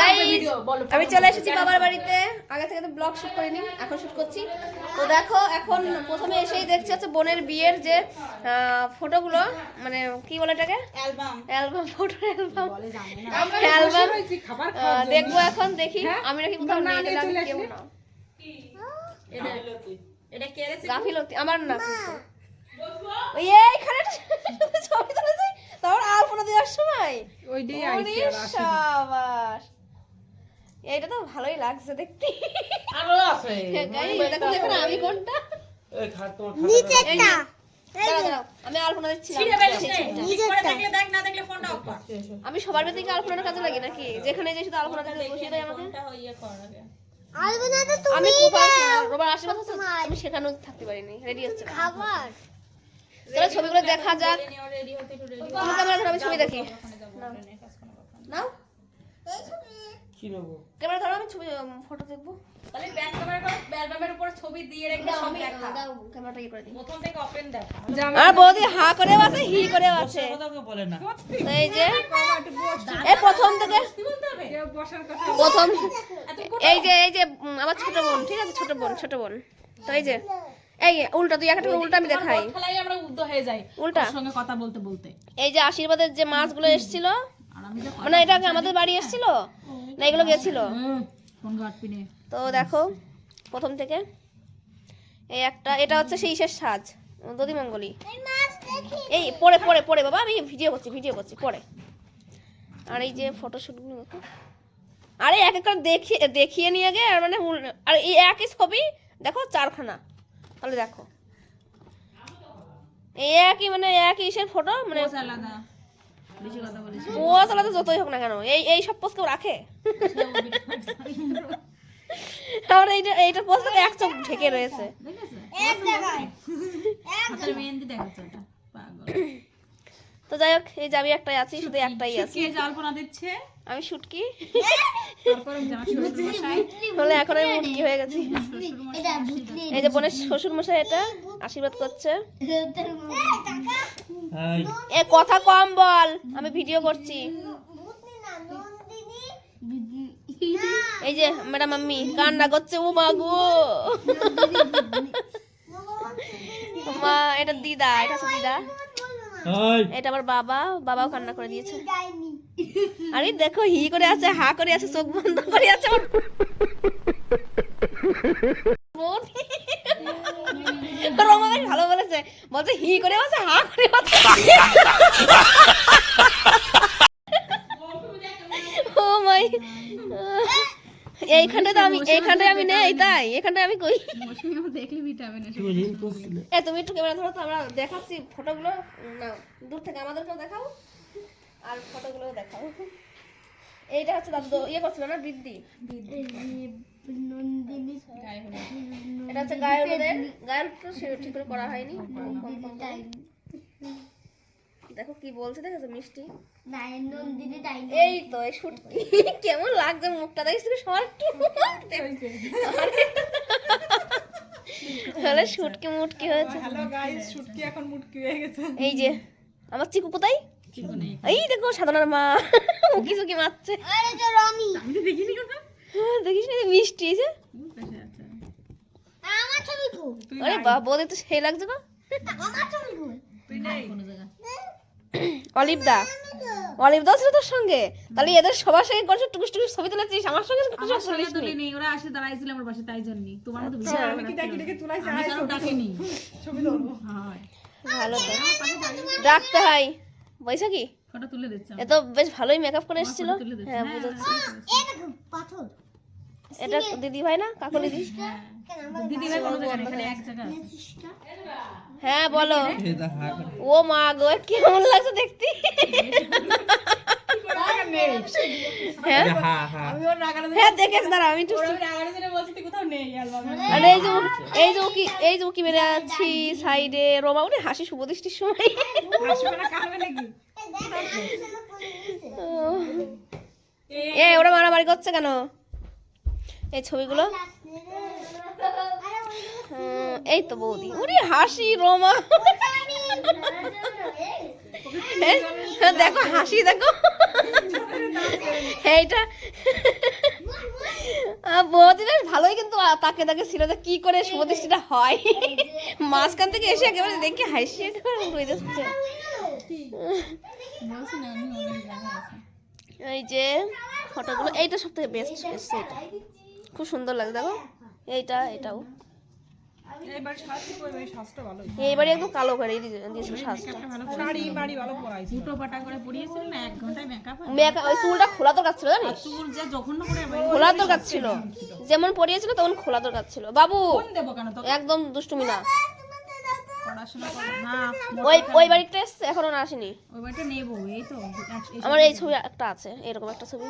Guys আমি চলে এসেছি বাবার বাড়িতে। আগে থেকে তো ব্লগ শুট করিনি এখন শুট করছি। তো দেখো এখন প্রথমে এসেই দেখছি হচ্ছে বোনের বিয়ের যে ফটোগুলো মানে কি বলে এটাকে? Album album photo album album দেখব এখন দেখি। আমি নাকি কোথাও এটা আমি কেউ না। এটা এটা কে রেছে গাফিলতি আমার না। ওই এইখানে ছবি তুলেছি তারপর আলপনা দেওয়ার সময়। ওইটাই ওরে সাবাস। এইটা তো ভালোই লাগছে দেখতে। আরও আছে। দেখো দেখো আমি কোনটা? এই খাট তোমার আমি আলপনা দিচ্ছি আমি সবার বেদিকে আলপনার কাজে লাগি নাকি? যেখানে যে শুধু আলপনা কাজে বসিয়ে দেয় আমাকে। আমি রোবার আশীর্বাদ আছে আমি সেখানেও থাকতে পারিনি রেডি হচ্ছে। চলো ছবিগুলো দেখা যাক। রেডি হতে একটু রেডি তুমি ক্যামেরা ধরো আমি ছবি দেখি। নাও। কি নেব? ক্যামেরা ধরো আমি ছবি ফটো দেখব। তাহলে ব্যাক ক্যামেরা কর অ্যালবামের উপর ছবি দিয়ে রেখে সব আমি দেখা। দাও ক্যামেরাটা ইয়ে করে দিই। প্রথম থেকে ওপেন দেখা। আর বৌদি হা করেও আছে হি করেও আছে। কথা কেউ বলে না। এই যে এই প্রথম থেকে কি বলতে হবে? কেউ বসার কথা প্রথম এই যে এই যে আমার ছোট বোন ঠিক আছে? ছোট বোন ছোট বোন। তো এই যে এই উল্টা তুই একটা উল্টা আমি দেখাই। খেলাই আমরা উদ্দ হয়ে যাই। উল্টা? সঙ্গে কথা বলতে বলতে। এই যে আশীর্বাদের যে মাছগুলো এসেছিল মানে এটা আমাদের বাড়ি এসেছিল? না এগুলো গেছিল? তো দেখো প্রথম থেকে। এই একটা এটা হচ্ছে সেই শেষ সাজ দধিমঙ্গলি এই পরে পরে পরে বাবা আমি ভিডিও করছি ভিডিও করছি পরে। আর এই যে ফটোশ্যুটগুলো দেখো। আরে এক এক করে দেখিয়ে দেখিয়ে নিয়ে গে আর মানে আর এই একই ছবি দেখো চারখানা। তাহলে দেখো। এই একই মানে একই ইসের ফটো মানে পোজ আলাদা যতই হোক না কেন এই এই সব কেউ রাখে? তারপরে এইটা এইটা থেকে এক চোখ ঢেকে রয়েছে। হাতের মেহেন্দি দেখাচ্ছে ওটা। পাগল। তো যাই হোক এই যে আমি একটাই আছি শুধু একটাই আছে। কে জল্পনা দিচ্ছে। আমি শুটকি? তারপরে আমার শ্বশুর মশাই। হলে এখন আমি মুটকি হয়ে গেছি। এই যে বোনের শ্বশুর মশাই এটা আশীর্বাদ করছে। এই এ কথা কম বল আমি ভিডিও করছি। এই যে ম্যাডাম আম্মি কান্না করছে ও মা গো। মা এটা দিদা এটা দিদা। এটা আমার বাবা বাবাও কান্না করে দিয়েছে। আরে দেখো হি করে আছে হা করে আছে চোখ বন্ধ করে আছে। রমা বেশ ভালো বলেছে। বলছে হি করে আছে হা করে আছে ও মাই। এইখানটায় তো আমি এইখানটায় আমি নেই তাই। এখানটায় আমি কই? দেখলি ভিটামিন এ তুমি একটু ক্যামেরা ধরো তো আমরা দেখাচ্ছি ফটোগুলো। না দূর থেকে আমাদেরকেও দেখাও। আর ফটোগুলো দেখাও। এইটা হচ্ছে দাদু ইয়ে করছিল না বৃদ্ধি। এটা হচ্ছে গায়ে হলুদের গায়ে হলুদ ঠিক করে করা হয়নি। কম কম কম করে। দেখো কি বলছে দেখেছ মিষ্টি? এই তো এই কেমন লাগছে মুখটা দেখিস তুমি শর্ট তাহলে শুটকি মুটকি হয়েছে। হ্যালো গাইস শুটকি এখন মুটকি হয়ে গেছে। এই যে আমার চিকু কোথায়? এই দেখো সাধনার মা। উকি চুকি মারছে। আমি তো দেখিনি কথা হ্যাঁ, দেখিস না এই যে মিষ্টি এই যে। আরে বাবা বৌদি তো সেই লাগছে গো। কোনো জায়গা অলিভ দা অলিভ দাও ছিল তোর সঙ্গে? তাহলে এদের সবার সঙ্গে করছ টুকুস টুকুস ছবি তুলেছিস? আমার সঙ্গে আমার কিছু সঙ্গে তুলি নেই ওরা আসে দাঁড়াইছিল আমার পাশে তাই জন্য। তোমার মতো আচ্ছা। বিশাল আমি কি ডাকি ডেকে তুলাইছি আমি কারও ডাকিনি ছবি ধরবো হয় ভালো তো। ডাকতে হয়। বৈশাখী ফটো তুলে দিচ্ছে এ তো বেশ ভালোই মেকআপ করে এসেছিল। হ্যাঁ বুঝেছি। এটা দিদি ভাই না? কাকু দিদি? দিদি ভাই কোনো জায়গা এখানে এক জায়গা হ্যাঁ বলো। ও মা গো কেমন লাগছে দেখতে? হ্যাঁ হ্যাঁ? এই যে মেরে আছি সাইডে রোমা উনি হাসি শুভ দৃষ্টির সময় আসবে না কাঁদবে নাকি এ ওরা মারামারি করছে কেন? এই ছবিগুলো? এই তো বৌদি। উনি হাসি রোমা। হ্যাঁ, দেখো হাসি দেখো। এইটা। বৌদি বেশ ভালোই কিন্তু তাকে তাকে ছিল যে কি করে শুভদৃষ্টিটা হয়। মাঝখান থেকে এসে একেবারে দেখে হাসি একেবারে হয়ে যাচ্ছে। এই যে ফটোগুলো এইটা সব থেকে বেস্ট এসছে এটা। খুব সুন্দর লাগে দেখো। এইটা এটাও। এইবার একদম কালো করে দিয়েছিল সাজটা শাড়ি বাড়ি ভালো পরাইছে। দুটো পাটা করে পড়িয়েছিল না এক ঘন্টায় মেকআপ মেয়েকা- ওই চুলটা খোলা দরকার ছিল জানিস? চুল যে জঘন্য করে খোলা দরকার ছিল। যেমন পরিয়েছিল তখন খোলা দরকার ছিল। বাবু! একদম দুষ্টুমি না। পড়াশোনা করো। না ওই ওই বাড়িটা এসছে এখনও না আসেনি। ওই বাড়িটা নেব এই তো আমার এই ছবি। একটা আছে এরকম একটা ছবি।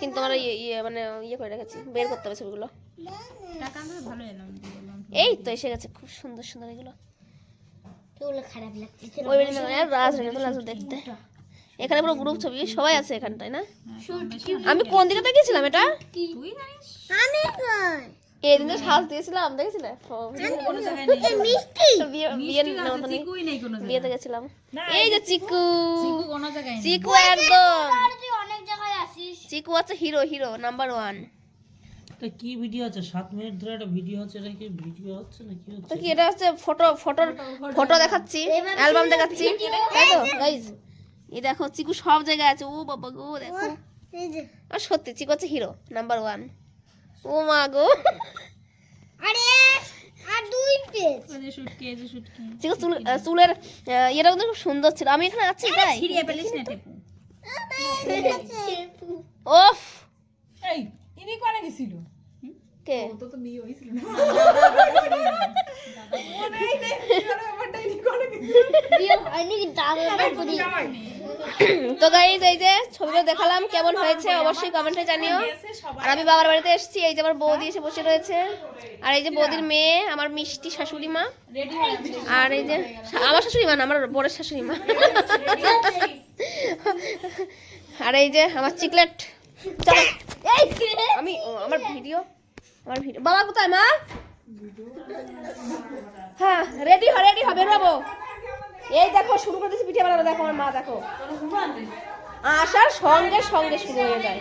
কিন্তু আমার ইয়ে ইয়ে মানে ইয়ে করে রেখেছি বের করতে হবে ছবিগুলো। টাকা আনতে ভালো এলাম এই তো এসে গেছে খুব সুন্দর সুন্দর এগুলো। খারাপ লাগছে ওই বাড়ি না রাজরানী তো লাগছে দেখতে। এখানে পুরো গ্রুপ ছবি সবাই আছে এখানটায় না? আমি কোন দিকে দেখেছিলাম এটা? তুই জানিস? আমি কই? এই দিন সাজ দিয়েছিলাম দেখেছিলে? কোনো জায়গায় নেই। মিষ্টি। বিয়ে বিয়ের ঠিক আছে, মতনই চিকুই নেই কোনো বিয়েতে গেছিলাম। এই যে চিকু চিকু। কোনো চিকু একদম। তুই অনেক জায়গায় আসিস। চিকু আছে হিরো হিরো নাম্বার ওয়ান কি ভিডিও আছে? সাত মিনিট ধরে একটা ভিডিও হচ্ছে এটা কি ভিডিও হচ্ছে না কি তো হচ্ছে কি এটা হচ্ছে ফটো ফটোর ফটো দেখাচ্ছি। অ্যালবাম দেখাচ্ছি। তাই তো গাইজ এই দেখো চিকু সব জায়গায় আছে। ও বাবা গো দেখো। এই যে। সত্যি চিকু হচ্ছে হিরো নাম্বার ওয়ান ও মা গো। আরে আর দুই পেজ মানে শুটকি এই যে শুটকি। চুল চুলের ইয়েটা কিন্তু খুব সুন্দর ছিল। আমি এখানে আছি তাই? ছিড়িয়ে ফেলিস না টেপু? ওফ! এই ইনি কোনে গেছিল? কে? তো তো বিয়ে হইছিল না নেই ব্যাপারটা ইনি বিয়ে হয়নি আমি এবার তো গাইজ এই যে ছবিটা দেখালাম কেমন হয়েছে অবশ্যই কমেন্টে জানিও। আর আমি বাবার বাড়িতে এসেছি এই যে আমার বৌদি এসে বসে রয়েছে। আর এই যে বৌদির মেয়ে আমার মিষ্টি শাশুড়ি মা। আর এই যে আমার শাশুড়ি মা না আমার বড়ের শাশুড়ি মা। আর এই যে আমার চিকলেট আমি আমার ভিডিও আমার ভিডিও। বাবা কোথায় মা? হ্যাঁ রেডি হ রেডি হবে বেরোবো। এই দেখো শুরু করে দিয়েছি পিঠে বানানো। দেখো আমার মা দেখো। আসার সঙ্গে সঙ্গে শুরু হয়ে যায়।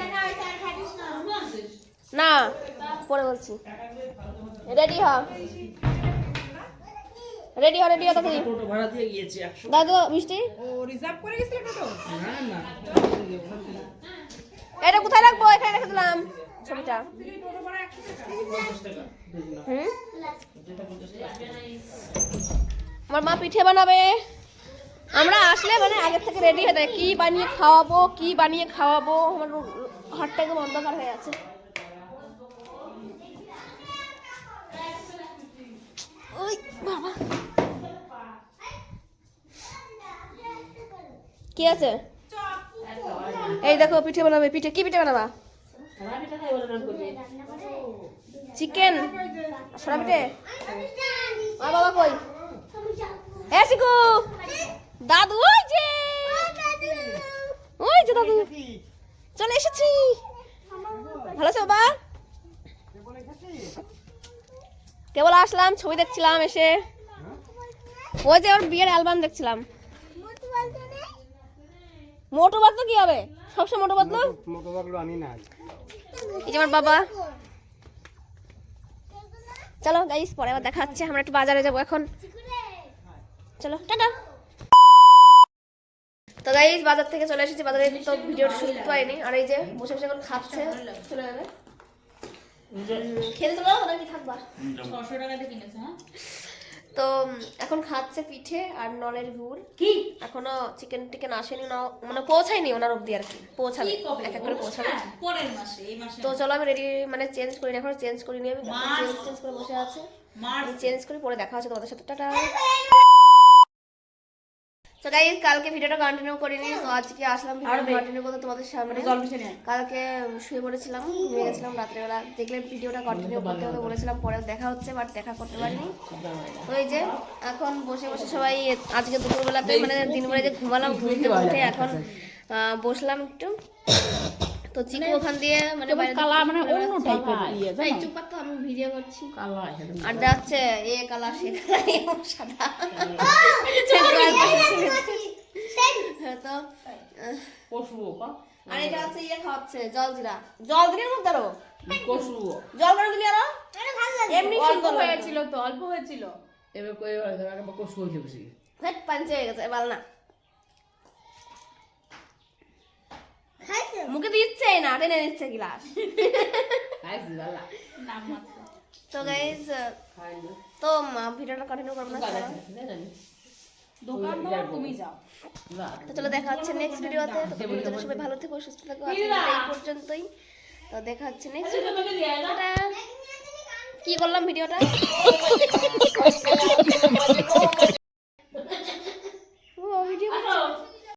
না পরে বলছি। রেডি হ রেডি হ রেডি হ তাড়াতাড়ি। টোটো ভাড়া দিয়ে গিয়েছি একশো। দাদু মিষ্টি? ও রিজার্ভ করে গেছিল তো না না। এটা কোথায় রাখব? এখানে রেখে দিলাম। ছবিটা। আমার মা পিঠে বানাবে। আমরা আসলে মানে আগে থেকে রেডি হয়ে কি বানিয়ে খাওয়াবো, কি বানিয়ে খাওয়াবো, আমার হাতটা একদম অন্ধকার হয়ে আছে। ওই কি আছে? এই দেখো, পিঠে বানাবে। পিঠে কি পিঠে বানাবা? চিকেন সরা পিঠে আর বাবা কই? এ শিকু। দাদু ওই যে। ওই যে দাদু। চলে এসেছি। ভালো আছো বাবা? কেবল আসলাম ছবি দেখছিলাম এসে। ওই যে ওর বিয়ের অ্যালবাম দেখছিলাম। মোটো বাতলো কি হবে? সবসময় মোটো বাতলো এই যে আমার বাবা। চলো গাইস পরে আবার দেখা হচ্ছে। আমরা একটু বাজারে যাব এখন। চলো টাটা। তো গাইস বাজার থেকে চলে এসেছি। বাজারে তো ভিডিও শুট পাইনি আর এই যে বসে বসে এখন খাচ্ছে। চলে যাবে। খেতে চলো নাকি থাকবা? ছশো টাকাতে কিনেছে হ্যাঁ? তো এখন খাচ্ছে পিঠে আর নলের গুড়। কি? এখনও চিকেন টিকেন আসেনি না মানে পৌঁছায়নি ওনার অব্দি আর কি পৌঁছাবে এক এক করে পৌঁছাবে। পরের মাসে এই মাসে তো চলো আমি রেডি মানে চেঞ্জ করি এখন চেঞ্জ করি নিয়ে আমি চেঞ্জ চেঞ্জ করে বসে আছে। চেঞ্জ করে পরে দেখা হচ্ছে তোমাদের সাথে। টাটা। তো গাইস কালকে ভিডিওটা কন্টিনিউ করিনি। তো আজকে আসলাম ভিডিও কন্টিনিউ করতে তোমাদের সামনে। কালকে শুয়ে পড়েছিলাম ঘুমিয়ে গেছিলাম রাত্রেবেলা। দেখলে ভিডিওটা কন্টিনিউ করতে হতে বলেছিলাম পরে দেখা হচ্ছে বাট দেখা করতে পারিনি। তো এই যে এখন বসে বসে সবাই আজকে দুপুরবেলাতে মানে দিনবেলা যে ঘুমালাম ঘুমতে থেকে উঠে এখন বসলাম একটু। তো চিকু ওখান দিয়ে মানে কালা মানে অন্য টাইপের এই চুপ কর তো আমি ভিডিও করছি। আর যাচ্ছে এ কালা সে কালা সাদা। হ্যাঁ, তো। আহ, আর এটা হচ্ছে ইয়ে খাওয়াচ্ছে জল জিরা জল দিলে মুখ ধরো জল করে দিলি আরও এমনি অল্প সুন্দর হয়েছিল তো অল্প হয়েছিল। এবার কই ধর আগে কষ্ট হইছে বেশি পাঞ্চে হয়ে গেছে না। মুখে দিচ্ছে না টেনে নিচ্ছে গিলাস। তো গাইজ তো ভিডিওটা কন্টিনিউ করব না তো চলো দেখা হচ্ছে নেক্সট ভিডিওতে সবাই ভালো থেকো সুস্থ থাকো এই পর্যন্তই। তো দেখা হচ্ছে নেক্সট কি করলাম ভিডিওটা? ও ভিডিও